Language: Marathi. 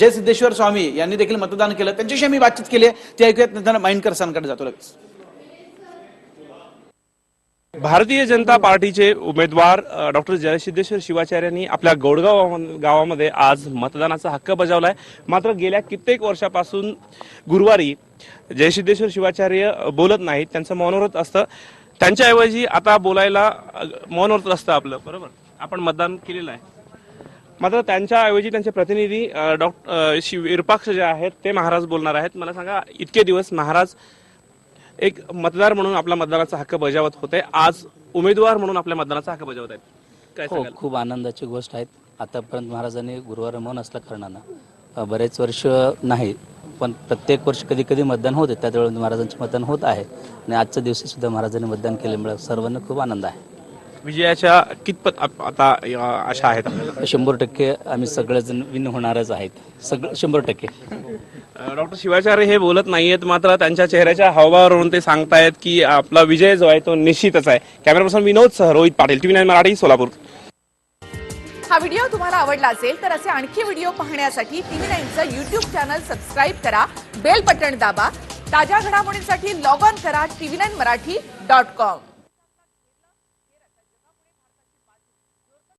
जय सिद्धेश्वर स्वामी यांनी देखील मतदान केलं. त्यांच्याशी आम्ही बातचीत केली आहे. ते ऐकूयात. नंतर माइंडकर सरांकडे जातो लगेच. भारतीय जनता पार्टीचे उमेदवार डॉक्टर जयसिद्धेश्वर शिवाचार्यांनी आपल्या गोडगाव गावामध्ये आज मतदानाचा हक्क बजावलाय. मात्र गेल्या कित्येक वर्षापासून गुरुवारी जयसिद्धेश्वर शिवाचार्य बोलत नाहीत. त्यांचं मौनव्रत असतं. त्यांच्याऐवजी आता बोलायला अ, मौनव्रत असतं आपलं. बरोबर? आपण मतदान केलेलं आहे. मात्र त्यांच्याऐवजी त्यांचे प्रतिनिधी डॉक्टर शिव विरूपाक्ष जे आहेत ते महाराज बोलणार आहेत. मला सांगा इतके दिवस महाराज एक मतदार म्हणून आपला मतदानाचा हक्क बजावत होते. आज उमेदवार म्हणून आपल्या मतदानाचा हक्क बजावत आहेत. काय हो सांगाल? खूप आनंदाची गोष्ट आहे आतापर्यंत महाराजांनी गुरुवार मौन असल्या कारणानं अ, बरेच वर्ष नाही पण प्रत्येक वर्ष कधी कधी मतदान होते त्यावेळी महाराजांचे मतदान होत आहे. आणि आजच्या दिवशी सुद्धा महाराजांनी मतदान केल्यामुळे सर्वांना खूप आनंद आहे. विजयाच्या कितपत आता आशा आहेत शंभर टक्के आम्ही सगळेजण विन होणारच आहेत. सगळं शंभर टक्के. डॉक्टर शिवाचार्य हे बोलत नाहीयेत मात्र त्यांच्या चेहऱ्याच्या हावभावावरून ते सांगतायत की आपला विजय जो आहे तो निश्चितच आहे. कॅमेरा पर्सन विनोद सह रोहित पाटील टीव्ही नाईन मराठी सोलापूर. हा व्हिडिओ तुम्हाला आवडला असेल तर असे आणखी व्हिडिओ पाहण्यासाठी टीव्ही नाईनचं युट्यूब चॅनल सबस्क्राईब करा बेल बटण दाबा ताज्या घडामोडींसाठी लॉग ऑन करा TV nine Marathi dot com.